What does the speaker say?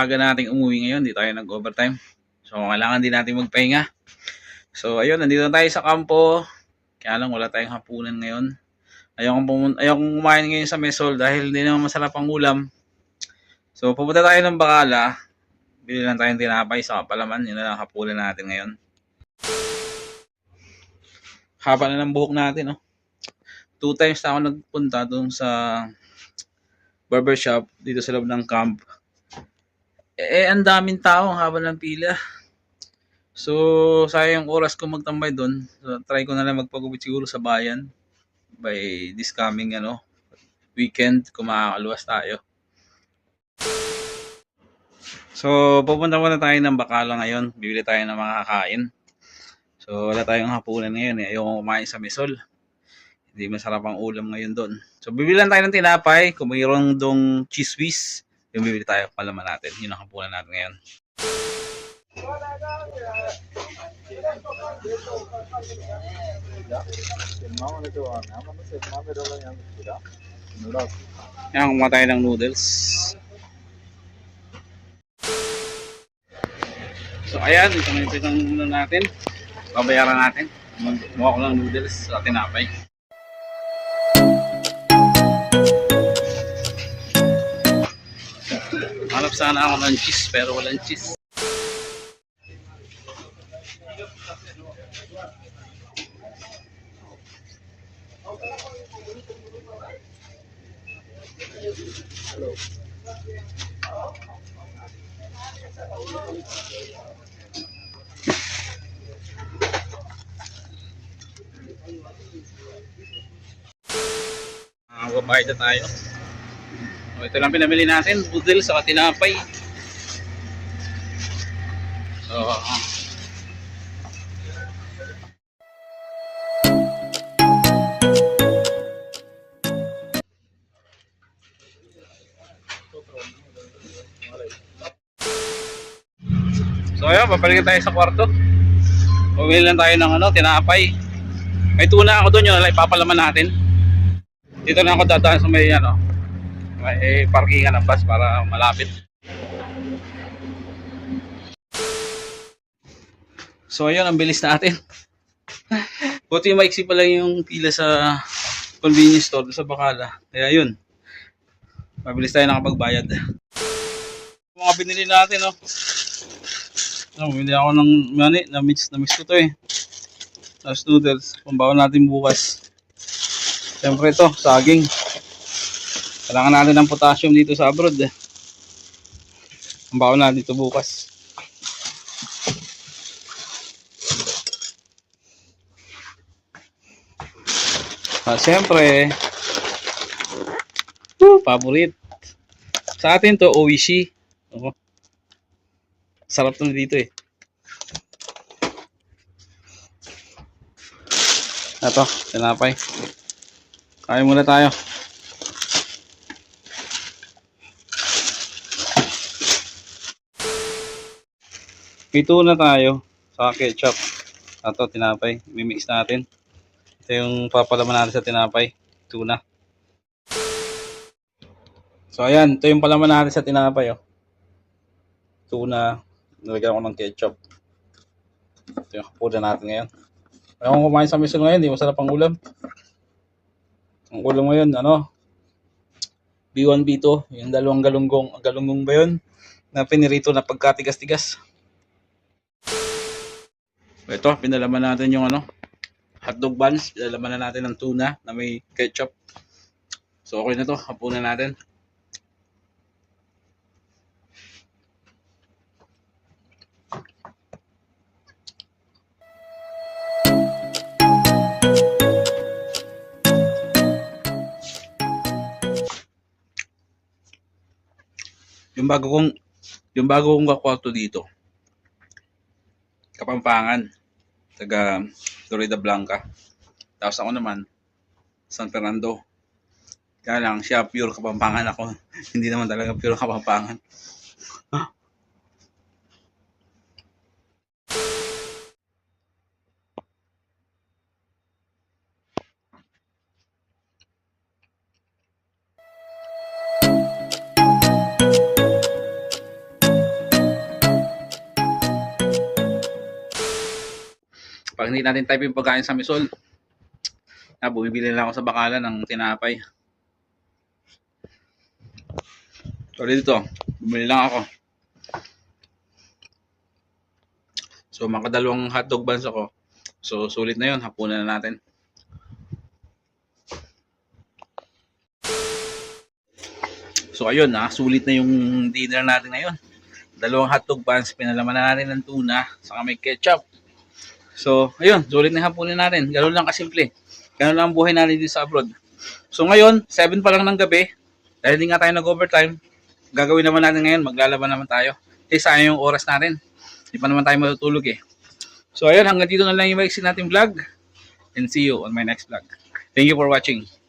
napakaaga nating umuwi ngayon. Di tayo nag-overtime. So, kailangan din natin magpahinga. So, ayun, nandito na tayo sa kampo. Kaya lang, wala tayong hapunan ngayon. Ayaw kong, pumun- ayaw kong kumain ngayon sa mesol dahil hindi naman masarap ang ulam. So, pupunta tayo ng Bakala. Bili lang tayong tinapay sa palaman. Yun na lang hapunan natin ngayon. Haba na ng buhok natin, no? Two times na ako nagpunta doon sa barbershop dito sa loob ng camp. Eh, ang daming tao, ang haba ng pila. So, sayang oras ko magtambay doon. So, try ko na lang magpagupit siguro sa bayan by this coming ano, weekend kung makakaluwas tayo. So, pupunta muna tayo ng Bacala ngayon. Bibili tayo ng mga kakain. So, wala tayong hapunan ngayon eh. Ayoko kumain sa Mesol. Hindi masarap ang ulam ngayon doon. So, bibili lang tayo ng tinapay. Kung mayroong dong cheese whiz, yung bibili tayo palaman natin. Yun ang hapunan natin ngayon. Yan, kumuha tayo ng noodles. So, ayan. Ito na yung ano natin. Babayaran natin. Kumuha ko ng noodles sa tinapay. Hanap sana ako ng cheese pero walang cheese. Ah, babayad na tayo. O, ito lang pinamili natin, noodles sa tinapay. So, ah. So ayun, babalikan tayo sa kwarto. Bumili lang tayo ng ano, tinapay. May tuna ako doon yun, like, papalaman natin. Dito na ako dadaan sa may ano, may parkingan ng bus para malapit. So ayun, ang bilis natin. Buti maiksi pa lang yung pila sa convenience store sa Bacala. Kaya yun, mabilis tayo nakapagbayad. Mga binili natin, oh. No, bumili ako ng mani, na-mix, na-mix ko to eh. Tapos noodles, pambawan natin bukas. Siyempre ito, saging. Kailangan natin ng potassium dito sa abroad eh. Pambawan natin dito bukas. Ah, siyempre, favorite. Sa atin to, Oishi. Oh. Sarap to dito eh. Ito, tinapay. Kain muna tayo. Pito na tayo sa ketchup. Ito, tinapay. Mimix natin. Ito yung papalaman natin sa tinapay. Tuna. So, ayan. Ito yung palaman natin sa tinapay. Oh. Tuna. Nilagyan ko ng ketchup. Ito yung kapunan natin ngayon. Ayaw kong kumain sa mission ngayon. Di masarap ang ulam. Ang ulam ngayon, ano? B1, B2. Yung dalawang galunggong. Galunggong ba yun? Na pinirito na pagkatigas-tigas. Ito, pinalaman natin yung ano, hotdog buns. Pinalaman na natin ng tuna na may ketchup. So, okay na to. Hapunan natin. Yung bago kong yung bago kong kakwarto dito. Kapampangan. Taga Florida Blanca. Tapos ako naman, San Fernando. Kaya lang, siya pure Kapampangan ako. Hindi naman talaga pure Kapampangan. Pag hindi natin type yung pagkain sa misol, na bumibili lang ako sa bakalan ng tinapay. So dito, bumili lang ako. So makadalawang hotdog buns ako. So sulit na yun, hapunan na natin. So ayun, ah, sulit na yung dinner natin ngayon. Dalawang hotdog buns, pinalaman na natin ng tuna, saka may ketchup. So, ayun, sulit na hapunin natin. Ganun lang kasimple. Ganun lang ang buhay natin dito sa abroad. So ngayon, 7 pa lang ng gabi, dahil hindi nga tayo nag-overtime, gagawin naman natin ngayon, maglalaban naman tayo. Eh, sayang yung oras natin. Hindi pa naman tayo matutulog eh. So ayun, hanggang dito na lang yung maiksi natin vlog. And see you on my next vlog. Thank you for watching.